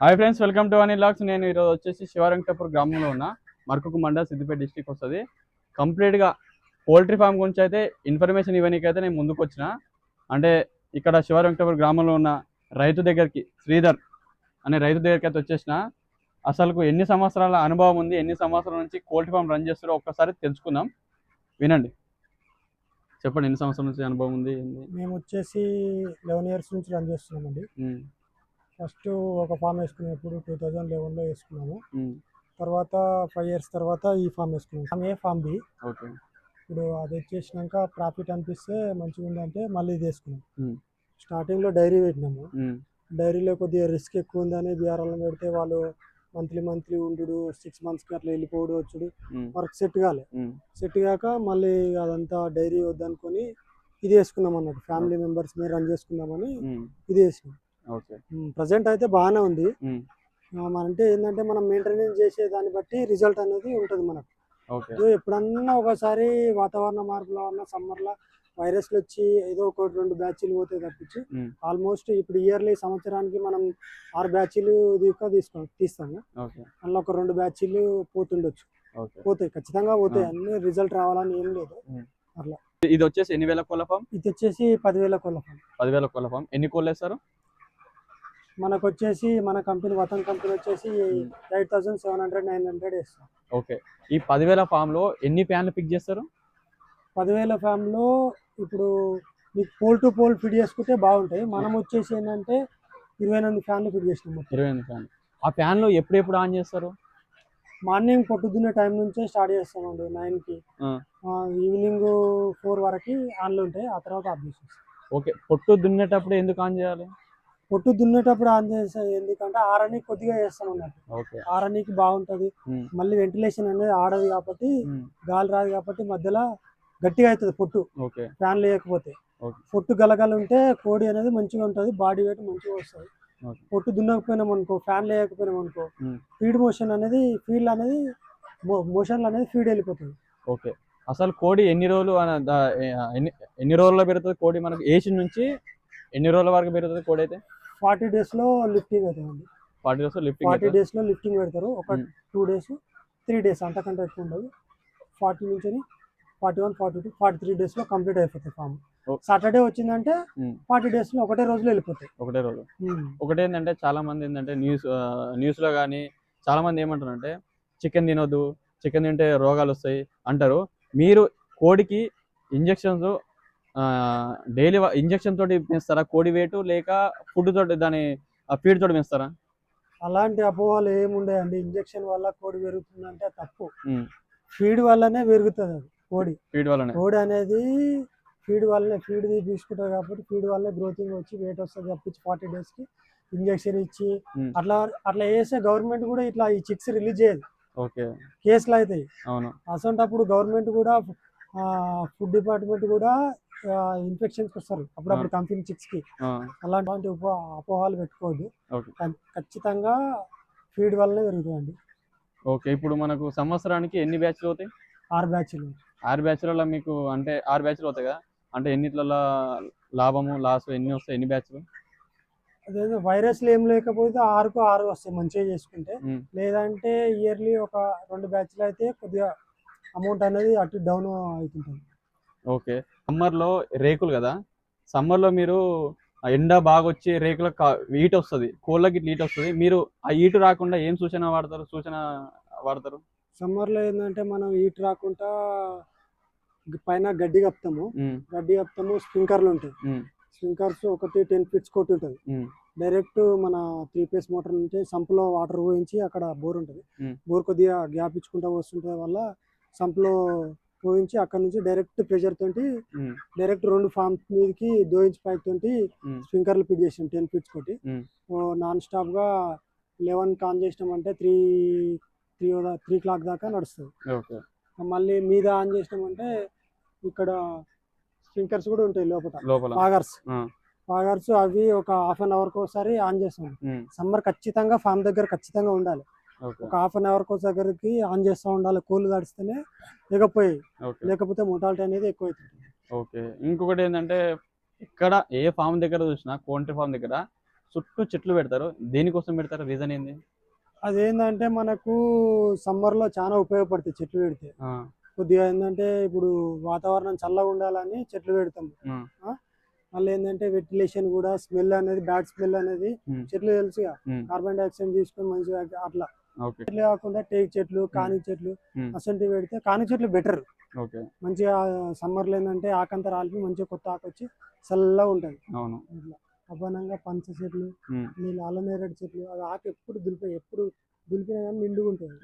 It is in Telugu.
Hi friends welcome to Anil lakhs. నేను ఈరోజు వచ్చేసి శివరంగపూర్ గ్రామంలో ఉన్న మరకుకు మండల సిద్దిపేట డిస్టిక్ వస్తుంది. కంప్లీట్గా పోల్ట్రీ ఫామ్ గురించి అయితే ఇన్ఫర్మేషన్ ఇవ్వడానికి అయితే నేను ముందుకు వచ్చిన. అంటే ఇక్కడ శివరంగపూర్ గ్రామంలో ఉన్న రైతు దగ్గరికి శ్రీధర్ అనే రైతు దగ్గరికి అయితే వచ్చేసిన. అసలు ఎన్ని సంవత్సరాల అనుభవం ఉంది ఎన్ని సంవత్సరాల నుంచి పోల్ట్రీ ఫామ్ రన్ చేస్తారో ఒక్కసారి తెలుసుకుందాం. వినండి. చెప్పండి ఎన్ని సంవత్సరాల నుంచి అనుభవం ఉంది? మేము వచ్చేసి లెవెన్ ఇయర్స్ నుంచి రన్ చేస్తున్నామండి. ఫస్ట్ ఒక ఫామ్ వేసుకునేప్పుడు టూ థౌజండ్ లెవెన్లో వేసుకున్నాము. తర్వాత ఫైవ్ ఇయర్స్ తర్వాత ఈ ఫామ్ వేసుకున్నాము. Farm A farm B. Okay. ఇప్పుడు అది వచ్చేసినాక ప్రాఫిట్ అనిపిస్తే మంచిగా ఉందంటే మళ్ళీ ఇది వేసుకున్నాం. స్టార్టింగ్లో డైరీ పెట్టినాము. డైరీలో కొద్దిగా రిస్క్ ఎక్కువ ఉందని బీఆర్ఎల్ పెడితే వాళ్ళు మంత్లీ మంత్లీ ఉండు సిక్స్ మంత్స్కి అట్లా వెళ్ళిపోవడం వచ్చుడు. వర్క్ సెట్ కాలే. సెట్ కాక మళ్ళీ అదంతా డైరీ వద్దనుకొని ఇది వేసుకున్నాం అన్నట్టు ఫ్యామిలీ మెంబర్స్ మీద రన్ చేసుకుందామని ఇది వేసినాం. ప్రజెంట్ అయితే బాగానే ఉంది. అంటే ఏంటంటే మనం మెయింటెనెన్స్ చేసే దాన్ని బట్టి రిజల్ట్ అనేది ఉంటుంది మనకు. ఎప్పుడన్నా ఒకసారి వాతావరణ మార్పుల వల్ల సమ్మర్లో వైరస్లు వచ్చి ఏదో ఒక రెండు బ్యాచ్లు పోతే తప్పించి. ఆల్మోస్ట్ ఇప్పుడు ఇయర్లీ సంవత్సరానికి మనం ఆరు బ్యాచ్లు దీకా తీసుకో తీస్తాము. అందులో ఒక రెండు బ్యాచ్లు పోతుండొచ్చు. పోతాయి ఖచ్చితంగా పోతాయి. అన్ని రిజల్ట్ రావాలని ఏం లేదు. ఇది వచ్చేసి ఎన్ని వేల కోళ్ళ ఫామ్ ఇది వచ్చేసి పదివేల కొలఫం పదివేల కోళ్ళ ఫామ్ ఎన్ని కోళ్ళు వేస్తారు? మనకు వచ్చేసి మన కంపెనీ వతన్ కంపెనీ వచ్చేసి eight thousand seven hundred nine hundred వేస్తాం. ఓకే. ఈ పదివేల ఫామ్లో ఎన్ని ప్యాన్లు పిక్ చేస్తారు? పదివేల ఫ్యామ్లో ఇప్పుడు మీకు పోల్ టు పోల్ ఫిట్ చేసుకుంటే బాగుంటాయి. మనం వచ్చేసి ఏంటంటే ఇరవై ఎనిమిది ఫ్యాన్లు ఫిట్ చేసినాం మొత్తం. ఇరవై ఎనిమిది ఫ్యాన్ ఆ ఫ్యాన్లు ఎప్పుడెప్పుడు ఆన్ చేస్తారు? మార్నింగ్ పొట్టుదున్నే టైం నుంచే స్టార్ట్ చేస్తామండి నైన్కి. ఈవినింగ్ ఫోర్ వరకు ఆన్లు ఉంటాయి ఆ తర్వాత ఆఫ్ చేసేస్తాం. ఓకే. పొట్టు దున్నేటప్పుడు ఎందుకు ఆన్ చేయాలి? పొట్టు దున్నేటప్పుడు ఆన్ చేసే ఎందుకంటే ఆరని కొద్దిగా వేస్తాం అన్నట్టు. ఆరనీకి బాగుంటుంది. మళ్ళీ వెంటిలేషన్ అనేది ఆడదు కాబట్టి గాలి రాదు కాబట్టి మధ్యలో గట్టిగా అవుతుంది పొట్టు. ఫ్యాన్ లేకపోతే. పొట్టు గలగల ఉంటే కోడి అనేది మంచిగా ఉంటుంది బాడీ వెయిట్ మంచిగా వస్తుంది. పొట్టు దున్నకపోయినాం అనుకో ఫ్యాన్ లేకపోయినాం అనుకో. ఫీడ్ మోషన్ అనేది ఫీల్డ్ అనేది మోషన్ అనేది ఫీడ్ వెళ్ళిపోతుంది. ఓకే. అసలు కోడి ఎన్ని రోజులు ఎన్ని ఎన్ని రోజుల్లో పెరుగుతుంది? కోడి మనకు ఏసి నుంచి ఎన్ని రోజుల వరకు పెరుగుతుంది కోడి అయితే? ఫార్టీ డేస్లో లిఫ్టింగ్ అవుతుందండి ఫార్టీ డేస్ ఫార్టీ లిఫ్టింగ్ డేస్లో లిఫ్టింగ్ పెడతారు. ఒక. టూ డేస్ త్రీ డేస్ అంతకంటే ఎక్కువ ఉండదు. ఫార్టీ నుంచి forty one forty two forty three డేస్లో కంప్లీట్ అయిపోతాయి ఫామ్. సాటర్డే వచ్చిందంటే. ఫార్టీ డేస్లో ఒకటే రోజులో వెళ్ళిపోతాయి. ఒకటే రోజు. ఒకటి ఏంటంటే చాలా మంది ఏంటంటే న్యూస్ న్యూస్లో కానీ చాలా మంది ఏమంటారంటే చికెన్ తినొద్దు చికెన్ తింటే రోగాలు వస్తాయి అంటారు. మీరు కోడికి ఇంజెక్షన్స్ డైలీ ఇంజెక్షన్ తోటి పెంచుతారా? కోడి వేటు లేక ఫుడ్ తోటి దాని ఫీడ్ తోటి పెంచుతారా? అలాంటి అపోహలు ఏముండయండి. ఇంజెక్షన్ వల్ల కోడి పెరుగుతుందంటే తప్పు. ఫీడ్ వల్లనే పెరుగుతుంది అది కోడి. ఫీడ్ వల్లనే. కోడి అనేది ఫీడ్ వల్లనే ఫీడ్ తీసుకుంటుంది కాబట్టి ఫీడ్ వల్లనే గ్రోతింగ్ వచ్చి వెయిట్ వస్తుంది తప్పించి ఫార్టీ డేస్కి ఇంజెక్షన్ ఇచ్చి. అట్లా అట్లా వేస్తే గవర్నమెంట్ కూడా ఇట్లా ఈ చిక్స్ రిలీజ్ చేయదు. ఓకే. కేసులు అవుతాయి. అవును. అసంటప్పుడు గవర్నమెంట్ కూడా ఫుడ్ డిపార్ట్మెంట్ కూడా ఇన్ఫెక్షన్స్ వస్తారు. అప్పుడప్పుడు కంపెనీ చిక్స్కి ఆ, అలాంటి ఉప అపోహాలు పెట్టుకోవద్దు. ఖచ్చితంగా ఫీడ్ వల్లనే పెరుగుతుందండి ఓకే ఇప్పుడు మనకు సంవత్సరానికి ఎన్ని బ్యాచ్లు అవుతాయి? ఆరు బ్యాచ్లు. ఆరు బ్యాచ్లలో మీకు అంటే ఆరు బ్యాచ్లు అవుతాయి కదా? అంటే ఎన్నిట్లలో లాభము లాస్ ఎన్ని వస్తాయి? ఎన్ని బ్యాచ్లు? అదేదో వైరస్లు ఏం లేకపోతే ఆరుకు ఆరు వస్తాయి మంచిగా చేసుకుంటే. లేదంటే ఇయర్లీ ఒక రెండు బ్యాచ్లు అయితే కొద్దిగా అమౌంట్ అనేది అటు డౌన్ అవుతుంటుంది. ఓకే. సమ్మర్లో రేకులు కదా? సమ్మర్లో మీరు ఎండ బాగా వచ్చి రేకులకు హీట్ వస్తుంది. కోళ్ళకి ఇట్లా హీట్ వస్తుంది. మీరు ఆ హీట్ రాకుండా ఏం సూచన వాడతారు? సూచన వాడతారు? సమ్మర్లో ఏంటంటే మనం హీట్ రాకుండా పైన గడ్డి కప్తాము గడ్డి కప్తాము స్ప్రింకర్లు ఉంటాయి. స్ప్రింకర్స్ ఒకటి టెన్ ఫీట్స్ కొట్టి ఉంటుంది. డైరెక్ట్ మన త్రీ ఫేస్ మోటార్ నుంచి సంపులో వాటర్ పోయించి అక్కడ బోర్ ఉంటుంది. బోర్ కొద్దిగా గ్యాప్ ఇచ్చుకుంటా వస్తుంటే వల్ల సంపులో పోయించి అక్కడ నుంచి డైరెక్ట్ ప్రెషర్ తోటి డైరెక్ట్ రెండు ఫామ్ మీదకి దో ఇంచ్ పైప్ తోటి. స్ప్రింకర్లు ఫిట్ చేసాం టెన్ ఫీట్స్ కొట్టి మ్మ్. నాన్ స్టాప్గా లెవెన్ ఆన్ చేసినామంటే త్రీ త్రీ త్రీ క్లాక్ దాకా నడుస్తుంది. మళ్ళీ మీద ఆన్ చేసినామంటే ఇక్కడ స్ప్రింకర్స్ కూడా ఉంటాయి లోపల. పాగర్స్ పాగర్స్ అవి ఒక హాఫ్ అన్ అవర్కి ఒకసారి ఆన్ చేస్తాం. సమ్మర్ ఖచ్చితంగా ఫామ్ దగ్గర ఖచ్చితంగా ఉండాలి. ఒక హాఫ్ అన్ అవర్కి దగ్గరికి ఆన్ చేస్తూ ఉండాలి తడిస్తేనే ఎగపోయాయి ఓకే. లేకపోతే మొటాలిటీ అనేది ఎక్కువ అవుతుంది ఓకే. ఇంకొకటి ఏంటంటే ఇక్కడ ఏ ఫామ్ దగ్గర చూసినా కోంట్రీ ఫామ్ దగ్గర చుట్టూ చెట్లు పెడతారు. దేనికోసం పెడతారు? రీజన్ ఏంది? అదేంటంటే మనకు సమ్మర్లో చాలా ఉపయోగపడుతాయి చెట్లు పెడితే. కొద్దిగా ఏంటంటే ఇప్పుడు వాతావరణం చల్లగా ఉండాలని చెట్లు పెడతాం. మళ్ళీ ఏంటంటే వెంటిలేషన్ కూడా స్మెల్ అనేది బ్యాడ్ స్మెల్ అనేది చెట్లు తెలుసుగా. ఉమ్, కార్బన్ డైఆక్సైడ్ తీసుకొని మంచిగా అట్లా. చెట్లు కాకుండా టేక్ చెట్లు కాని చెట్లు. అసంటివి పెడితే కాని చెట్లు బెటర్. మంచిగా సమ్మర్లో ఏంటంటే ఆకంత రాలిపి మంచిగా కొత్త ఆకు వచ్చి చల్లగా ఉంటుంది. అపనంగా పంచ చెట్లు నీళ్ళు అల్లనేరేడు చెట్లు అవి ఆకు ఎప్పుడు దులిపే ఎప్పుడు దులిపినా కానీ నిండుగా ఉంటుంది